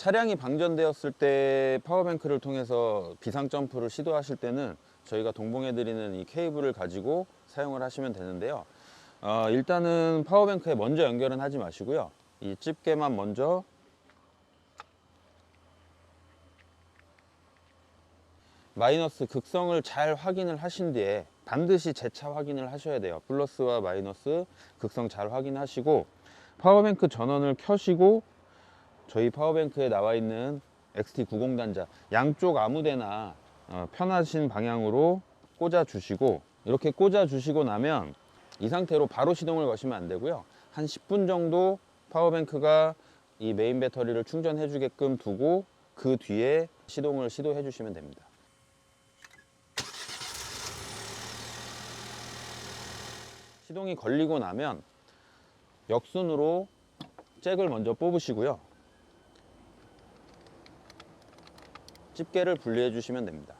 차량이 방전되었을 때 파워뱅크를 통해서 비상 점프를 시도하실 때는 저희가 동봉해 드리는 이 케이블을 가지고 사용을 하시면 되는데요. 어, 일단은 파워뱅크에 먼저 연결은 하지 마시고요. 이 집게만 먼저 마이너스 극성을 잘 확인을 하신 뒤에 반드시 재차 확인을 하셔야 돼요. 플러스와 마이너스 극성 잘 확인하시고 파워뱅크 전원을 켜시고 저희 파워뱅크에 나와 있는 XT90 단자 양쪽 아무데나 어, 편하신 방향으로 꽂아 주시고 이렇게 꽂아 주시고 나면 이 상태로 바로 시동을 거시면 안 되고요. 한 10분 정도 파워뱅크가 이 메인 배터리를 충전해 주게끔 두고 그 뒤에 시동을 시도해 주시면 됩니다. 시동이 걸리고 나면 역순으로 잭을 먼저 뽑으시고요. 집게를 분리해 주시면 됩니다.